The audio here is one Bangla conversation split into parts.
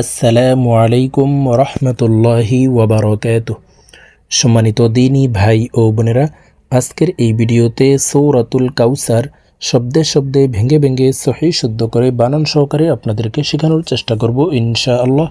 আসসালামু আলাইকুম রহমতুল্লাহি ওবরকাত সম্মানিত দিনী ভাই ও বোনেরা, আজকের এই ভিডিওতে সৌরাতুল কাউসার শব্দে শব্দে ভেঙে ভেঙে সহি শুদ্ধ করে বানান সহকারে আপনাদেরকে শেখানোর চেষ্টা করব ইনশা আল্লাহ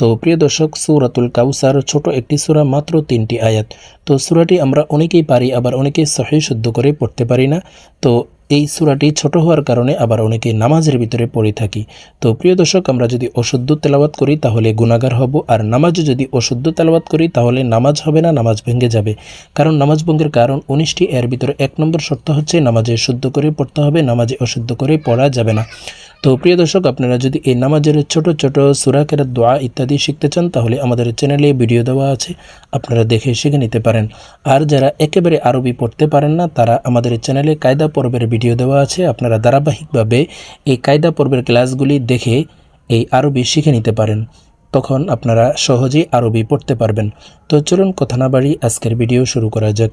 তো প্রিয় দর্শক, সৌরাতুল কাউসার ছোট একটি সূরা, মাত্র তিনটি আয়াত। তো সূরাটি আমরা অনেকেই পারি, আবার অনেকেই সহি শুদ্ধ করে পড়তে পারি না। তো এই সুরাটি ছোট হওয়ার কারণে আবার অনেকে নামাজের ভিতরে পড়ে থাকি। তো প্রিয় দর্শক, আমরা যদি অশুদ্ধ তেলাওয়াত করি, তাহলে গুণাগার হব। আর নামাজে যদি অশুদ্ধ তেলাওয়াত করি, তাহলে নামাজ হবে না, নামাজ ভেঙে যাবে। কারণ নামাজ ভঙ্গের কারণ উনিশটি। এর ভিতরে এক নম্বর শর্ত হচ্ছে, নামাজে শুদ্ধ করে পড়তে হবে, নামাজে অশুদ্ধ করে পড়া যাবে না। তো প্রিয় দর্শক, আপনারা যদি এই নামাজের ছোট ছোট সুরাকের দোয়া ইত্যাদি শিখতে চান, তাহলে আমাদের চ্যানেলে ভিডিও দেওয়া আছে। আপনারা দেখে শিখে নিতে পারেন। আর যারা একেবারে আরবি পড়তে পারেন না, তারা আমাদের চ্যানেলে কায়দা পর্বের ভিডিও দেওয়া আছে। আপনারা ধারাবাহিকভাবে এই কায়দা পর্বের ক্লাসগুলি দেখে এই আরবি শিখে নিতে পারেন। তখন আপনারা সহজেই আরবি পড়তে পারবেন। তো চলুন, কথা না বাড়ি আজকের ভিডিও শুরু করা যাক।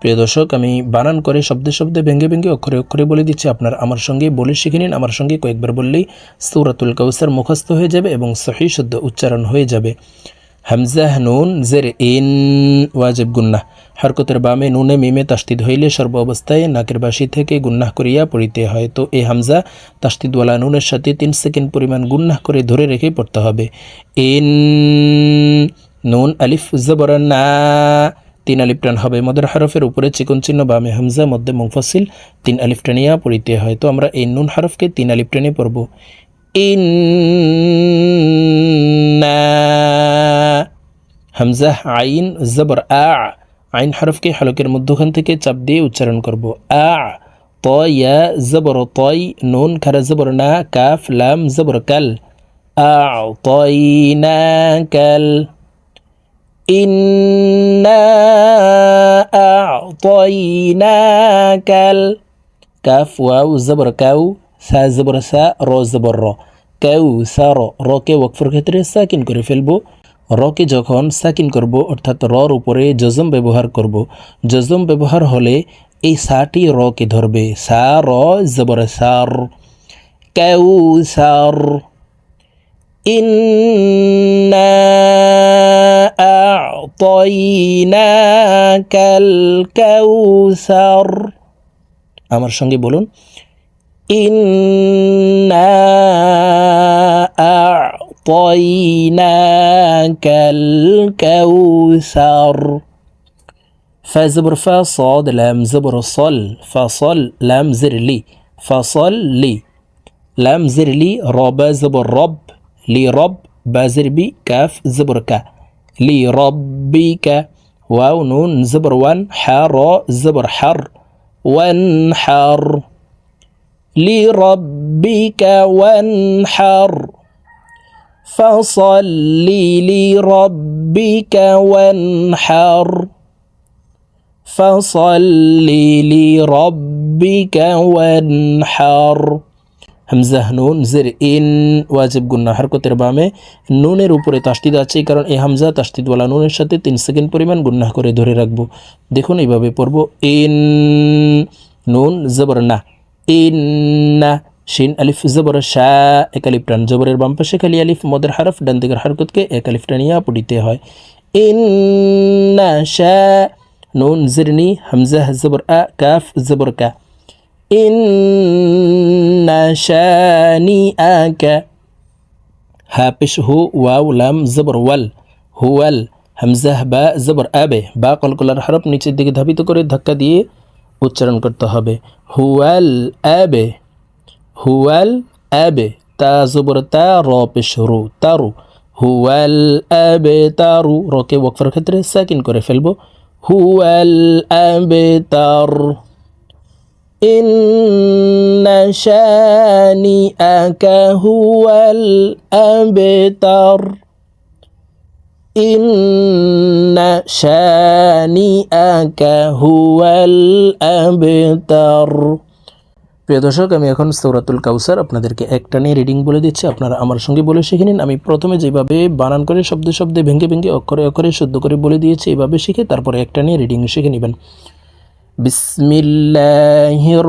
প্রিয় দর্শক, আমি বানান করে শব্দে শব্দে ভেঙে ভেঙে অক্ষরে অক্ষরে বলে দিচ্ছি। আপনার আমার সঙ্গে বলে শিখে নিন। আমার সঙ্গে কয়েকবার বললেই সৌরাতুল কাউসার মুখস্থ হয়ে যাবে এবং সহি শুদ্ধ উচ্চারণ হয়ে যাবে। হামজাহ নুন জের ইন ওয়াজেব গুন্নাহ হরকতের বামে নুনে মিমে তাস্তিদ হইলে সর্ব অবস্থায় নাকের বাসি থেকে গুন্নাহ করিয়া পড়িতে হয় তো এই হামজা তাস্তিদওয়ালা নুনের সাথে তিন সেকেন্ড পরিমাণ গুন্নাহ করে ধরে রেখে পড়তে হবে ইন নুন আলিফ জবর না তিন আলিফ টান হবে মদের হরফের উপরে চিকন চিহ্ন বামে হামজা মধ্যে মুফসিল তিন আলিফ টানিয়া পড়িতে হয় তো আমরা এই নুন হরফকে তিন আলিফ টানে পড়ব ইন হামজা আইন জবর আ আইন হরফকে হলকের মধ্যখান থেকে চাপ দিয়ে উচ্চারণ করব আ ত ইয়া জবর তয় নুন খারা জবর না কাফ লাম জবর কাল আ তয়না কাল إنا أعطيناك الكاف واو زبر كاو সা জবর সা র জবর র কেউ সা র রকে ওয়াকফের ক্ষেত্রে সাকিন করে ফেলবো রকে যখন সাকিন করব, অর্থাৎ রর উপরে যজম ব্যবহার করব যজম ব্যবহার হলে এই সাটি রকে ধরবে। সা, র, জবর, সার, কেউ, সার। ইন্না আ'তাইনাকাল কাউসার। আমার সঙ্গে বলুন। ইন্না أعطيناك الكوثر. فزبر فصاد لام زبر صل فصل لام زر لي فصل لي. لام زر لي رب زبر رب لي رب بازر بي كاف زبر كا لي ربك واو نون زبر وان حار زبر حر وانحر لربك وانحر فصل لربك وانحر فصل لربك وانحر হামজাহ নুন জের ইন ওয়াজিব গুন্না হরকতের বামে নুনের উপরে তাস্তিদ আছে কারণ এই হামজা তাস্তিদওয়ালা নুনের সাথে তিন সেকেন্ড পরিমাণ গুন্না করে ধরে রাখবো দেখুন এইভাবে পড়বো ইন নুন জবর না ইন না শিন আলিফ, জবর শাহ এক আলিফ টান, জবরের বাম পাশে খালি আলিফ, মদের হারফ, ডান দিকের হারকতকে এক আলিফ টানিয়া পড়িতে হয়। ইন শাহ নুন জিরনি হামজাহ জবর আ, কাফ, জবর কা। ইন শানি আকা হা পেশ হু ওয়াউ লাম, জবর, ওয়াল। হুয়াল হামজাহ বা, জবর আবে বা। কলকলার হরফ নিচের দিকে ধাবিত করে ধাক্কা দিয়ে উচ্চারণ করতে হবে। হুয়াল আবে হুয়াল আবে তা জবর তা র পেশ রু তারু হুয়াল আবে তারু রকে ওয়াকফার ক্ষেত্রে সাকিন করে ফেলবো হুয়াল আবে তার إن شانئك هو الأبتر إن شانئك هو الأبتر প্রিয় দর্শক, আমি এখন সৌরাতুল কাউসার আপনাদেরকে একটা নিয়ে রিডিং বলে দিচ্ছি। আপনারা আমার সঙ্গে বলে শিখে নিন। আমি প্রথমে যেভাবে বানান করে শব্দে শব্দে ভেঙে ভেঙে, অক্ষরে অক্ষরে শুদ্ধ করে বলে দিয়েছি, এভাবে শিখে তারপরে একটা নিয়ে রিডিং শিখে নেবেন। বিসমিল্লাহির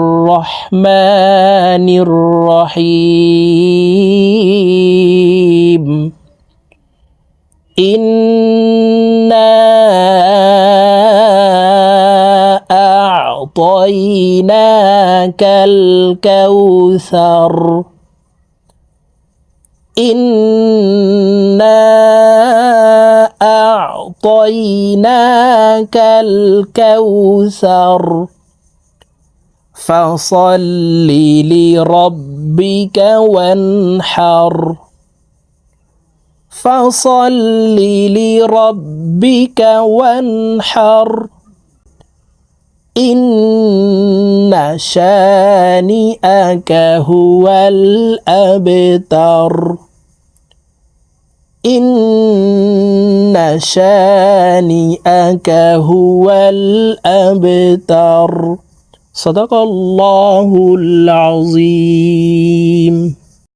ইন أعطيناك الكوثر. إنا أعطيناك الكوثر. فصل لربك وانحر. فصل لربك وانحر. إن شانئك هو الأبتر. إن شانئك هو الأبتر. صدق الله العظيم.